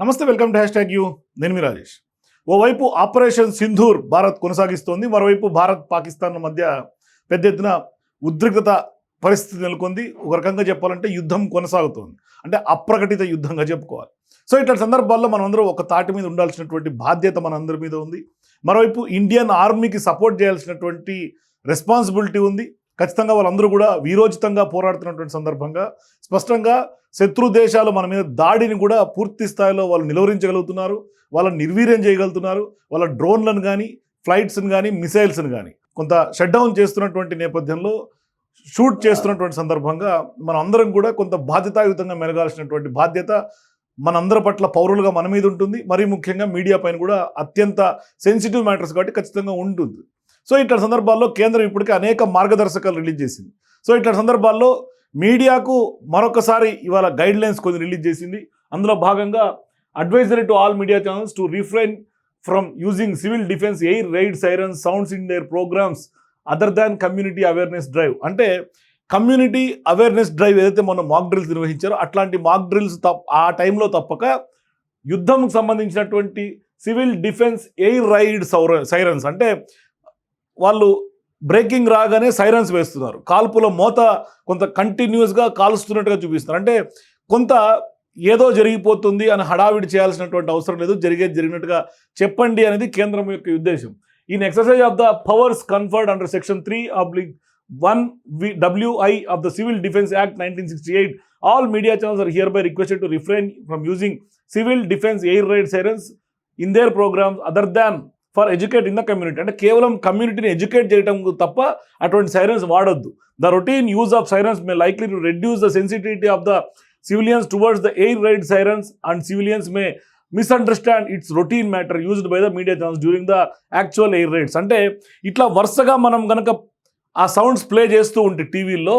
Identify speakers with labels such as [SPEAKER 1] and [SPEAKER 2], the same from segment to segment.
[SPEAKER 1] నమస్తే welcome to hashtag U. నేను మీ రాజేష్. ఓవైపు ఆపరేషన్ సింధూర్ భారత్ కొనసాగిస్తోంది. మరోవైపు భారత్ పాకిస్తాన్ మధ్య పెద్ద ఎత్తున ఉద్రిక్తత పరిస్థితి నెలకొంది. ఒక రకంగా చెప్పాలంటే యుద్ధం కొనసాగుతోంది. అంటే అప్రకటిత యుద్ధంగా చెప్పుకోవాలి. సో ఇట్లాంటి సందర్భాల్లో మనందరం ఒక తాటి మీద ఉండాల్సినటువంటి బాధ్యత మనందరి మీద ఉంది. మరోవైపు ఇండియన్ ఆర్మీకి సపోర్ట్ చేయాల్సినటువంటి రెస్పాన్సిబిలిటీ ఉంది. ఖచ్చితంగా వాళ్ళందరూ కూడా వీరోచితంగా పోరాడుతున్నటువంటి సందర్భంగా స్పష్టంగా శత్రు దేశాలు మన మీద దాడిని కూడా పూర్తి స్థాయిలో వాళ్ళు నిలువరించగలుగుతున్నారు వాళ్ళని నిర్వీర్యం చేయగలుగుతున్నారు వాళ్ళ డ్రోన్లను కానీ ఫ్లైట్స్ని కానీ మిసైల్స్ని కానీ కొంత షట్ డౌన్ చేస్తున్నటువంటి నేపథ్యంలో షూట్ చేస్తున్నటువంటి సందర్భంగా మనందరం అందరం కూడా కొంత బాధ్యతాయుతంగా మెరగాల్సినటువంటి బాధ్యత మనందరి పట్ల పౌరులుగా మన మీద ఉంటుంది. మరీ ముఖ్యంగా మీడియా పైన కూడా అత్యంత సెన్సిటివ్ మ్యాటర్స్ కాబట్టి ఖచ్చితంగా ఉంటుంది. సో ఇట్లా సందర్భాల్లో కేంద్రం ఇప్పటికే అనేక మార్గదర్శకాలు రిలీజ్ చేసింది. సో ఇట్లాంటి సందర్భాల్లో మీడియాకు మరొకసారి ఇవాళ గైడ్ లైన్స్ కొన్ని రిలీజ్ చేసింది. అందులో భాగంగా advisory to all media channels to refrain from using civil defence air raid sirens sounds in their programmes other than community awareness drive అంటే కమ్యూనిటీ అవేర్నెస్ డ్రైవ్ ఏదైతే మనం మాక్ డ్రిల్స్ నిర్వహించారో అట్లాంటి మాక్ డ్రిల్స్ తప్ప ఆ టైంలో తప్పక యుద్ధంకు సంబంధించినటువంటి సివిల్ డిఫెన్స్ ఎయిర్ రైడ్ సౌర సైరన్స్ అంటే వాళ్ళు బ్రేకింగ్ రాగానే సైరన్స్ వేస్తున్నారు. కాల్పుల మోత కొంత కంటిన్యూస్గా కాలుస్తున్నట్టుగా చూపిస్తున్నారు. అంటే కొంత ఏదో జరిగిపోతుంది అని హడావిడి చేయాల్సినటువంటి అవసరం లేదు. జరిగేది జరిగినట్టుగా చెప్పండి అనేది కేంద్రం యొక్క ఉద్దేశం. In exercise of the powers conferred under section three oblique one V W I of the civil defence act nineteen sixty eight. All media channels are hereby requested to refrain from using civil defence air raid sirens in their programmes other than for educate in the community. అంటే కేవలం కమ్యూనిటీని educate చేయడం తప్ప అటువంటి sirens వాడొద్దు. The routine use of sirens may likely to reduce the sensitivity of the civilians towards the air raid sirens and civilians may misunderstand its routine matter used by the media channels during the actual air raids అంటే ఇట్లా వరుసగా మనం కనుక ఆ sounds play చేస్తూ ఉంటే టీవీల్లో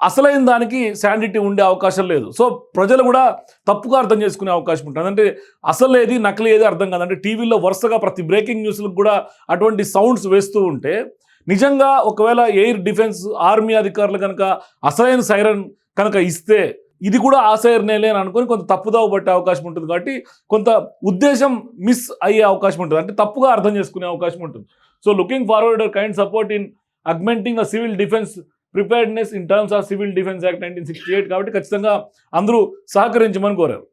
[SPEAKER 1] అసలైన దానికి శాండిటీ ఉండే అవకాశం లేదు. సో ప్రజలు కూడా తప్పుగా అర్థం చేసుకునే అవకాశం ఉంటుంది. అంటే అసలు ఏది ఏది అర్థం కాదు. అంటే టీవీలో వరుసగా ప్రతి బ్రేకింగ్ న్యూస్లకు కూడా అటువంటి సౌండ్స్ వేస్తూ ఉంటే నిజంగా ఒకవేళ ఎయిర్ డిఫెన్స్ ఆర్మీ అధికారులు కనుక అసలైన సైరన్ కనుక ఇస్తే ఇది కూడా ఆశయర్నేలే అని అనుకుని కొంత తప్పుదావ పట్టే అవకాశం ఉంటుంది. కాబట్టి కొంత ఉద్దేశం మిస్ అయ్యే అవకాశం ఉంటుంది. అంటే తప్పుగా అర్థం చేసుకునే అవకాశం ఉంటుంది. So looking forward kind support in augmenting a civil defence preparedness in terms of civil defence act nineteen sixty eight కాబట్టి ఖచ్చితంగా అందరూ సహకరించమని కోరారు.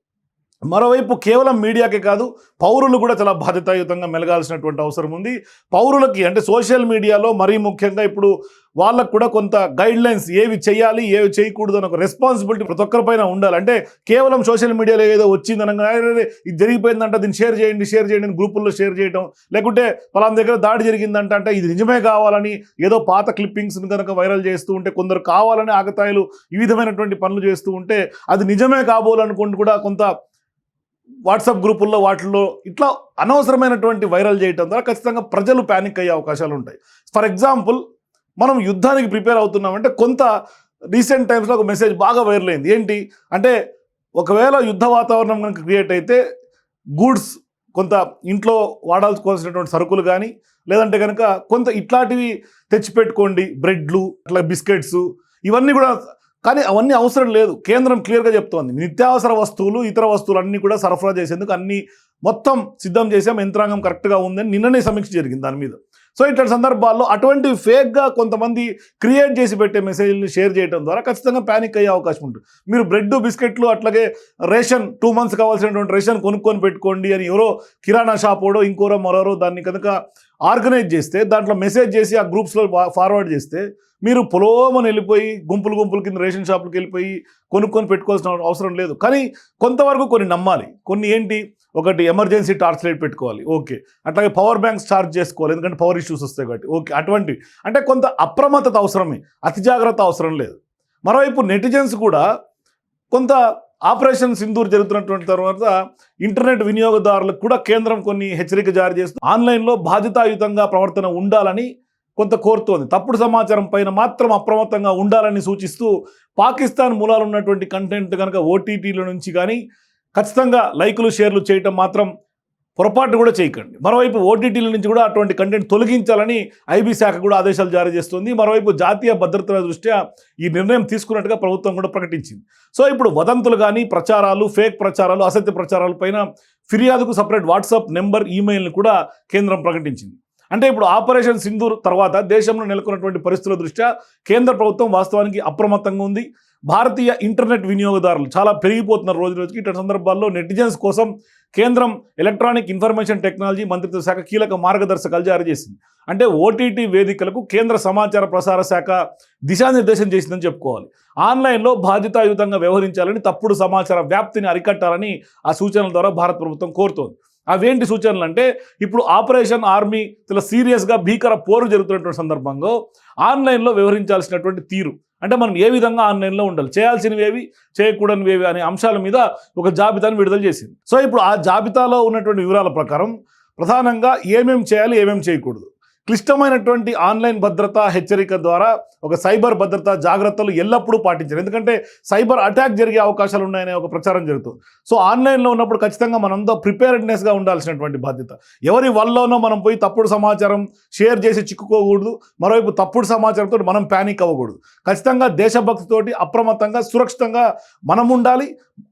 [SPEAKER 1] మరోవైపు కేవలం మీడియాకే కాదు పౌరులు కూడా చాలా బాధ్యతాయుతంగా మెలగాల్సినటువంటి అవసరం ఉంది. పౌరులకి అంటే సోషల్ మీడియాలో మరీ ముఖ్యంగా ఇప్పుడు వాళ్ళకు కూడా కొంత గైడ్ లైన్స్ ఏవి చేయాలి ఏవి చేయకూడదు అని ఒక రెస్పాన్సిబిలిటీ ప్రతి ఒక్కరిపైన ఉండాలి. అంటే కేవలం సోషల్ మీడియాలో ఏదో వచ్చింది అనగా ఇది జరిగిపోయిందంట దీన్ని షేర్ చేయండి షేర్ చేయండి గ్రూపుల్లో షేర్ చేయడం లేకుంటే పలానా దగ్గర దాడి జరిగిందంట అంటే ఇది నిజమే కావాలని ఏదో పాత క్లిప్పింగ్స్ని కనుక వైరల్ చేస్తూ ఉంటే కొందరు కావాలని ఆగతాయిలు ఈ విధమైనటువంటి పనులు చేస్తూ ఉంటే అది నిజమే కాబోలనుకుంటూ కూడా కొంత వాట్సాప్ గ్రూపుల్లో వాటిల్లో ఇట్లా అనవసరమైనటువంటి వైరల్ చేయటం ద్వారా ఖచ్చితంగా ప్రజలు ప్యానిక్ అయ్యే అవకాశాలు ఉంటాయి. ఫర్ ఎగ్జాంపుల్ మనం యుద్ధానికి ప్రిపేర్ అవుతున్నామంటే కొంత రీసెంట్ టైమ్స్లో ఒక మెసేజ్ బాగా వైరల్ అయింది. ఏంటి? అంటే ఒకవేళ యుద్ధ వాతావరణం కనుక క్రియేట్ అయితే గూడ్స్ కొంత ఇంట్లో వాడాల్సుకోవాల్సినటువంటి సరుకులు కానీ లేదంటే కనుక కొంత ఇట్లాంటివి తెచ్చిపెట్టుకోండి. బ్రెడ్లు అట్లా బిస్కెట్స్ ఇవన్నీ కూడా కానీ అవన్నీ అవసరం లేదు. కేంద్రం క్లియర్గా చెప్తోంది. నిత్యావసర వస్తువులు ఇతర వస్తువులు అన్నీ కూడా సరఫరా చేసేందుకు అన్ని మొత్తం సిద్ధం చేసాం యంత్రాంగం కరెక్ట్గా ఉందని నిన్ననే సమీక్ష జరిగింది దాని మీద. సో ఇట్లాంటి సందర్భాల్లో అటువంటి ఫేక్గా కొంతమంది క్రియేట్ చేసి పెట్టే మెసేజ్ని షేర్ చేయడం ద్వారా ఖచ్చితంగా ప్యానిక్ అయ్యే అవకాశం ఉంటుంది. మీరు బ్రెడ్ బిస్కెట్లు అట్లాగే రేషన్ టూ మంత్స్ కావాల్సినటువంటి రేషన్ కొనుక్కొని పెట్టుకోండి అని ఎవరో కిరాణా షాప్ ఓడో ఇంకోరో మరోరో దాన్ని కనుక ఆర్గనైజ్ చేస్తే దాంట్లో మెసేజ్ చేసి ఆ గ్రూప్స్లో ఫార్వర్డ్ చేస్తే మీరు పొలోమని వెళ్ళిపోయి గుంపులు గుంపుల కింద రేషన్ షాపులకు వెళ్ళిపోయి కొనుక్కొని పెట్టుకోవాల్సిన అవసరం లేదు. కానీ కొంతవరకు కొన్ని నమ్మాలి. కొన్ని ఏంటి? ఒకటి ఎమర్జెన్సీ టార్చ్ లైట్ పెట్టుకోవాలి. ఓకే. అట్లాగే పవర్ బ్యాంక్స్ ఛార్జ్ చేసుకోవాలి. ఎందుకంటే పవర్ ఇష్యూస్ వస్తాయి కాబట్టి. ఓకే. అటువంటివి అంటే కొంత అప్రమత్తత అవసరమే. అతి జాగ్రత్త అవసరం లేదు. మరోవైపు నెటిజన్స్ కూడా కొంత ఆపరేషన్ సింధూర్ జరుగుతున్నటువంటి తర్వాత ఇంటర్నెట్ వినియోగదారులకు కూడా కేంద్రం కొన్ని హెచ్చరిక జారీ చేస్తూ ఆన్లైన్లో బాధ్యతాయుతంగా ప్రవర్తన ఉండాలని కొంత కోరుతోంది. తప్పుడు సమాచారం పైన మాత్రం అప్రమత్తంగా ఉండాలని సూచిస్తూ పాకిస్తాన్ మూలాలు ఉన్నటువంటి కంటెంట్ కనుక ఓటీటీల నుంచి కానీ ఖచ్చితంగా లైకులు షేర్లు చేయటం మాత్రం పొరపాటు కూడా చేయకండి. మరోవైపు ఓటీటీల నుంచి కూడా అటువంటి కంటెంట్ తొలగించాలని ఐబీ శాఖ కూడా ఆదేశాలు జారీ చేస్తుంది. మరోవైపు జాతీయ భద్రతల దృష్ట్యా ఈ నిర్ణయం తీసుకున్నట్టుగా ప్రభుత్వం కూడా ప్రకటించింది. సో ఇప్పుడు వదంతులు కానీ ప్రచారాలు ఫేక్ ప్రచారాలు అసత్య ప్రచారాల పైన ఫిర్యాదుకు సపరేట్ వాట్సాప్ నెంబర్ ఈమెయిల్ని కూడా కేంద్రం ప్రకటించింది. అంటే ఇప్పుడు ఆపరేషన్ సింధూర్ తర్వాత దేశంలో నెలకొన్నటువంటి పరిస్థితుల దృష్ట్యా కేంద్ర ప్రభుత్వం వాస్తవానికి అప్రమత్తంగా ఉంది. భారతీయ ఇంటర్నెట్ వినియోగదారులు చాలా పెరిగిపోతున్నారు రోజు రోజుకి ఇటువంటి సందర్భాల్లో నెటిజన్స్ కోసం కేంద్రం ఎలక్ట్రానిక్ ఇన్ఫర్మేషన్ టెక్నాలజీ మంత్రిత్వ శాఖ కీలక మార్గదర్శకాలు జారీ చేసింది. అంటే ఓటీటీ వేదికలకు కేంద్ర సమాచార ప్రసార శాఖ దిశానిర్దేశం చేసిందని చెప్పుకోవాలి. ఆన్లైన్లో బాధ్యతాయుతంగా వ్యవహరించాలని తప్పుడు సమాచార వ్యాప్తిని అరికట్టాలని ఆ సూచనల ద్వారా భారత ప్రభుత్వం కోరుతోంది. అవేంటి సూచనలు అంటే ఇప్పుడు ఆపరేషన్ ఆర్మీ చాలా సీరియస్గా భీకర పోరు జరుగుతున్నటువంటి సందర్భంలో ఆన్లైన్లో వ్యవహరించాల్సినటువంటి తీరు. అంటే మనం ఏ విధంగా ఆన్లైన్లో ఉండాలి? చేయాల్సినవి ఏవి చేయకూడనివి ఏవి అనే అంశాల మీద ఒక జాబితాను విడుదల చేసింది. సో ఇప్పుడు ఆ జాబితాలో ఉన్నటువంటి వివరాల ప్రకారం ప్రధానంగా ఏమేం చేయాలి ఏమేమి చేయకూడదు? క్లిష్టమైనటువంటి ఆన్లైన్ భద్రత హెచ్చరిక ద్వారా ఒక సైబర్ భద్రత జాగ్రత్తలు ఎల్లప్పుడూ పాటించారు ఎందుకంటే సైబర్ అటాక్ జరిగే అవకాశాలు ఉన్నాయనే ఒక ప్రచారం జరుగుతుంది. సో ఆన్లైన్లో ఉన్నప్పుడు ఖచ్చితంగా మనంతా ప్రిపేర్డ్నెస్గా ఉండాల్సినటువంటి బాధ్యత. ఎవరి వల్లనో మనం పోయి తప్పుడు సమాచారం షేర్ చేసి చిక్కుకోకూడదు. మరోవైపు తప్పుడు సమాచారంతో మనం ప్యానిక్ అవ్వకూడదు. ఖచ్చితంగా దేశభక్తితోటి అప్రమత్తంగా సురక్షితంగా మనం ఉండాలి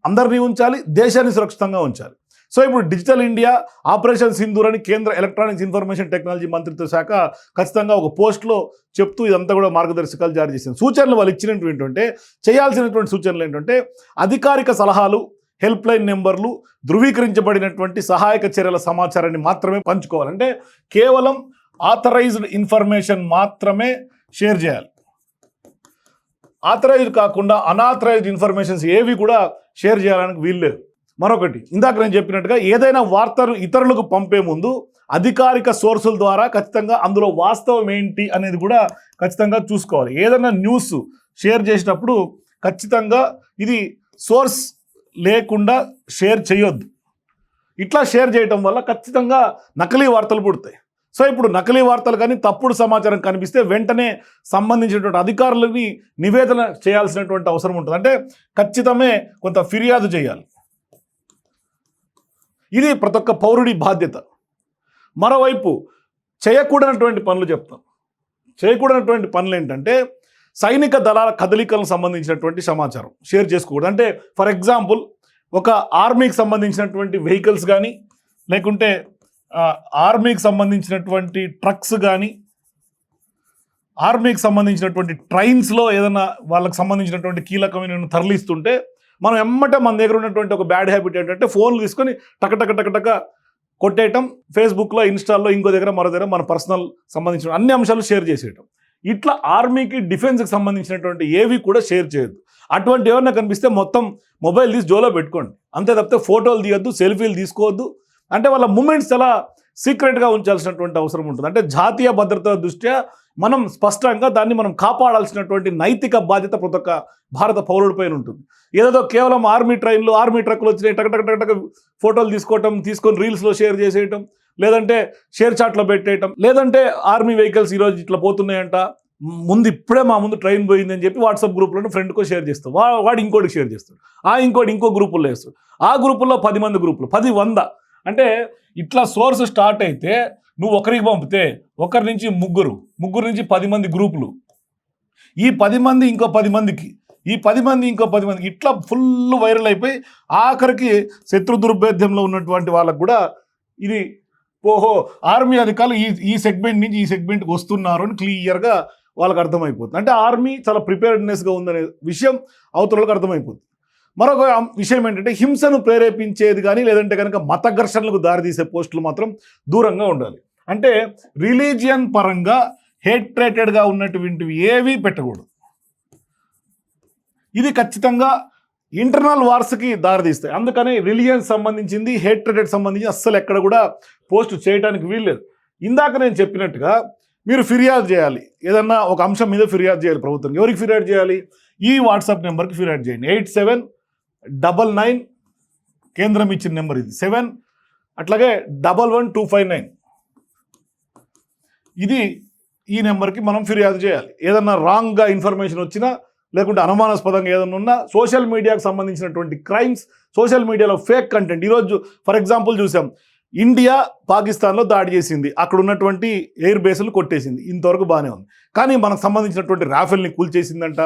[SPEAKER 1] అందరినీ ఉంచాలి దేశాన్ని సురక్షితంగా ఉంచాలి. సో ఇప్పుడు డిజిటల్ ఇండియా ఆపరేషన్ సింధూర్ అని కేంద్ర ఎలక్ట్రానిక్స్ ఇన్ఫర్మేషన్ టెక్నాలజీ మంత్రిత్వ శాఖ ఖచ్చితంగా ఒక పోస్ట్లో చెప్తూ ఇదంతా కూడా మార్గదర్శకాలు జారీ చేసింది. సూచనలు వాళ్ళు ఇచ్చినటువంటి ఏంటంటే చేయాల్సినటువంటి సూచనలు ఏంటంటే అధికారిక సలహాలు హెల్ప్ లైన్ నెంబర్లు ధృవీకరించబడినటువంటి సహాయక చర్యల సమాచారాన్ని మాత్రమే పంచుకోవాలంటే కేవలం ఆథరైజ్డ్ ఇన్ఫర్మేషన్ మాత్రమే షేర్ చేయాలి. ఆథరైజ్డ్ కాకుండా అనాథరైజ్డ్ ఇన్ఫర్మేషన్స్ ఏవి కూడా షేర్ చేయడానికి వీల్లేదు. మరొకటి ఇందాక నేను చెప్పినట్టుగా ఏదైనా వార్తలు ఇతరులకు పంపే ముందు అధికారిక సోర్సుల ద్వారా ఖచ్చితంగా అందులో వాస్తవం ఏంటి అనేది కూడా ఖచ్చితంగా చూసుకోవాలి. ఏదైనా న్యూస్ షేర్ చేసినప్పుడు ఖచ్చితంగా ఇది సోర్స్ లేకుండా షేర్ చేయొద్దు. ఇట్లా షేర్ చేయటం వల్ల ఖచ్చితంగా నకిలీ వార్తలు పుడతాయి. సో ఇప్పుడు నకిలీ వార్తలు కానీ తప్పుడు సమాచారం కనిపిస్తే వెంటనే సంబంధించినటువంటి అధికారులని నివేదన చేయాల్సినటువంటి అవసరం ఉంటుంది. అంటే ఖచ్చితమే కొంత ఫిర్యాదు చేయాలి. ఇది ప్రతి ఒక్క పౌరుడి బాధ్యత. మరోవైపు చేయకూడనటువంటి పనులు చెప్తాం. చేయకూడనటువంటి పనులు ఏంటంటే సైనిక దళాల కదలికలకు సంబంధించినటువంటి సమాచారం షేర్ చేసుకోకూడదు. అంటే ఫర్ ఎగ్జాంపుల్ ఒక ఆర్మీకి సంబంధించినటువంటి వెహికల్స్ కానీ లేకుంటే ఆర్మీకి సంబంధించినటువంటి ట్రక్స్ కానీ ఆర్మీకి సంబంధించినటువంటి ట్రైన్స్లో ఏదైనా వాళ్ళకి సంబంధించినటువంటి కీలకమైన తరలిస్తుంటే మనం ఎమ్మటే మన దగ్గర ఉన్నటువంటి ఒక బ్యాడ్ హ్యాబిట్ ఏంటంటే ఫోన్లు తీసుకొని టక టక టక టక కొట్టేయటం ఫేస్బుక్లో ఇన్స్టాల్లో ఇంకో దగ్గర మరో దగ్గర మన పర్సనల్ సంబంధించిన అన్ని అంశాలు షేర్ చేసేయటం. ఇట్లా ఆర్మీకి డిఫెన్స్కి సంబంధించినటువంటి ఏవి కూడా షేర్ చేయొద్దు. అటువంటి ఏమన్నా కనిపిస్తే మొత్తం మొబైల్ తీసి జోలో పెట్టుకోండి. అంతే తప్పితే ఫోటోలు తీయొద్దు సెల్ఫీలు తీసుకోవద్దు. అంటే వాళ్ళ మూమెంట్స్ ఎలా సీక్రెట్గా ఉంచాల్సినటువంటి అవసరం ఉంటుంది. అంటే జాతీయ భద్రత దృష్ట్యా మనం స్పష్టంగా దాన్ని మనం కాపాడాల్సినటువంటి నైతిక బాధ్యత ప్రతి ఒక్క భారత పౌరుడిపైన ఉంటుంది. ఏదో కేవలం ఆర్మీ ట్రైన్లు ఆర్మీ ట్రక్కులు వచ్చినాయి టక టక టక ఫోటోలు తీసుకోవటం తీసుకొని రీల్స్లో షేర్ చేసేయటం లేదంటే షేర్ చాట్లో పెట్టేయటం లేదంటే ఆర్మీ వెహికల్స్ ఈరోజు ఇట్లా పోతున్నాయంట ముందు ఇప్పుడే మా ముందు ట్రైన్ పోయింది అని చెప్పి వాట్సాప్ గ్రూప్లో ఫ్రెండ్కో షేర్ చేస్తాం వా వాడు ఇంకోటికి షేర్ చేస్తాడు. ఆ ఇంకోటి ఇంకో గ్రూపుల్లో వేస్తాడు. ఆ గ్రూపుల్లో పది మంది గ్రూపులు పది వంద అంటే ఇట్లా సోర్స్ స్టార్ట్ అయితే నువ్వు ఒకరికి పంపితే ఒకరి నుంచి ముగ్గురు ముగ్గురు నుంచి పది మంది గ్రూపులు. ఈ పది మంది ఇంకో పది మందికి ఈ పది మంది ఇంకో పది మందికి ఇట్లా ఫుల్ వైరల్ అయిపోయి ఆఖరికి శత్రు దుర్భేద్యంలో ఉన్నటువంటి వాళ్ళకు కూడా ఇది ఓహో ఆర్మీ అధికారులు ఈ ఈ సెగ్మెంట్ నుంచి ఈ సెగ్మెంట్కి వస్తున్నారు అని క్లియర్గా వాళ్ళకి అర్థమైపోతుంది. అంటే ఆర్మీ చాలా ప్రిపేర్డ్నెస్గా ఉందనే విషయం అవతలకు అర్థమైపోతుంది. మరొక విషయం ఏంటంటే హింసను ప్రేరేపించేది కానీ లేదంటే కనుక మత ఘర్షణలకు దారితీసే పోస్టులు మాత్రం దూరంగా ఉండాలి. అంటే రిలీజియన్ పరంగా హేట్రేటెడ్గా ఉన్నటువంటివి ఏవీ పెట్టకూడదు. ఇది ఖచ్చితంగా ఇంటర్నల్ వార్స్కి దారితీస్తాయి. అందుకని రిలీజియన్ సంబంధించింది హేట్రేటెడ్ సంబంధించి అస్సలు ఎక్కడ కూడా పోస్ట్ చేయడానికి వీల్లేదు. ఇందాక నేను చెప్పినట్టుగా మీరు ఫిర్యాదు చేయాలి. ఏదన్నా ఒక అంశం మీద ఫిర్యాదు చేయాలి ప్రభుత్వం. ఎవరికి ఫిర్యాదు చేయాలి? ఈ వాట్సాప్ నెంబర్కి ఫిర్యాదు చేయండి. ఎయిట్ సెవెన్ డబల్ నైన్ కేంద్రం ఇచ్చిన నెంబర్ ఇది. సెవెన్ అట్లాగే double one two five nine. ఇది ఈ నెంబర్కి మనం ఫిర్యాదు చేయాలి. ఏదన్నా రాంగ్గా ఇన్ఫర్మేషన్ వచ్చినా లేకుంటే అనుమానాస్పదంగా ఏదైనా ఉన్నా సోషల్ మీడియాకు సంబంధించినటువంటి క్రైమ్స్ సోషల్ మీడియాలో ఫేక్ కంటెంట్. ఈరోజు ఫర్ ఎగ్జాంపుల్ చూసాం ఇండియా పాకిస్తాన్లో దాడి చేసింది. అక్కడ ఉన్నటువంటి ఎయిర్ బేస్లు కొట్టేసింది. ఇంతవరకు బాగానే ఉంది. కానీ మనకు సంబంధించినటువంటి రాఫెల్ని కూల్చేసిందంట.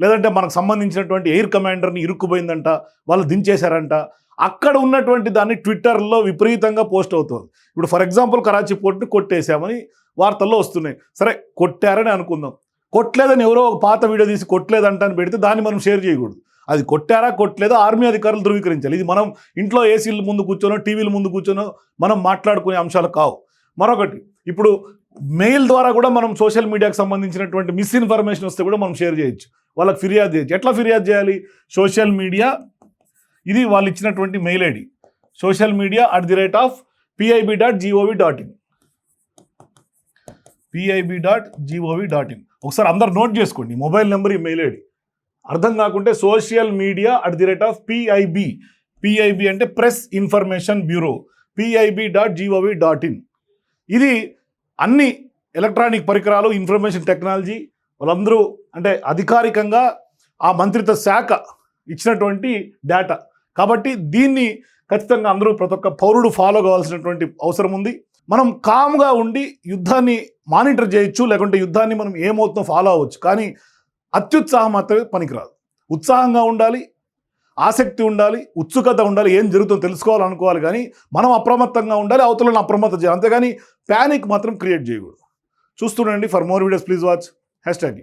[SPEAKER 1] లేదంటే మనకు సంబంధించినటువంటి ఎయిర్ కమాండర్ని ఇరుక్కుపోయిందంట వాళ్ళు దించేశారంట. అక్కడ ఉన్నటువంటి దాన్ని ట్విట్టర్లో విపరీతంగా పోస్ట్ అవుతుంది. ఇప్పుడు ఫర్ ఎగ్జాంపుల్ కరాచీ పోర్ట్ని కొట్టేశామని వార్తల్లో వస్తున్నాయి. సరే కొట్టారని అనుకుందాం. కొట్టలేదని ఎవరో ఒక పాత వీడియో తీసి కొట్టలేదంట అని పెడితే దాన్ని మనం షేర్ చేయకూడదు. అది కొట్టారా కొట్టలేదా ఆర్మీ అధికారులు ధృవీకరించాలి. ఇది మనం ఇంట్లో ఏసీల ముందు కూర్చొనో టీవీల ముందు కూర్చొనో మనం మాట్లాడుకునే అంశాలు కావు. మరొకటి ఇప్పుడు మెయిల్ ద్వారా కూడా మనం సోషల్ మీడియాకి సంబంధించినటువంటి మిస్ఇన్ఫర్మేషన్ వస్తే కూడా మనం షేర్ చేయొచ్చు. వాళ్ళకి ఫిర్యాదు చేయొచ్చు ఎట్లా ఫిర్యాదు చేయాలి? సోషల్ మీడియా ఇది వాళ్ళు ఇచ్చినటువంటి mail ID. Social media at the rate of PIB dot G O V dot in. PIB dot G O V dot in. ఒకసారి అందరు నోట్ చేసుకోండి. Mobile number email ID. అర్థం కాకుంటే social media at the rate of PIB PIB అంటే press information bureau. PIB dot G O V dot in. ఇది అన్ని electronic పరికరాలు information technology వాళ్ళందరూ అంటే అధికారికంగా ఆ మంత్రిత్వ శాఖ ఇచ్చినటువంటి డేటా కాబట్టి దీన్ని ఖచ్చితంగా అందరూ ప్రతి ఒక్క పౌరుడు ఫాలో కావాల్సినటువంటి అవసరం ఉంది. మనం కామ్గా ఉండి యుద్ధాన్ని మానిటర్ చేయొచ్చు లేకుంటే యుద్ధాన్ని మనం ఏమవుతుందో ఫాలో అవ్వచ్చు. కానీ అత్యుత్సాహం మాత్రమే పనికిరాదు. ఉత్సాహంగా ఉండాలి ఆసక్తి ఉండాలి ఉత్సుకత ఉండాలి ఏం జరుగుతుందో తెలుసుకోవాలనుకోవాలి కానీ మనం అప్రమత్తంగా ఉండాలి అవతలను అప్రమత్త చేయాలి. అంతేగాని ప్యానిక్ మాత్రం క్రియేట్ చేయకూడదు. చూస్తుండండి for more videos please watch hashtag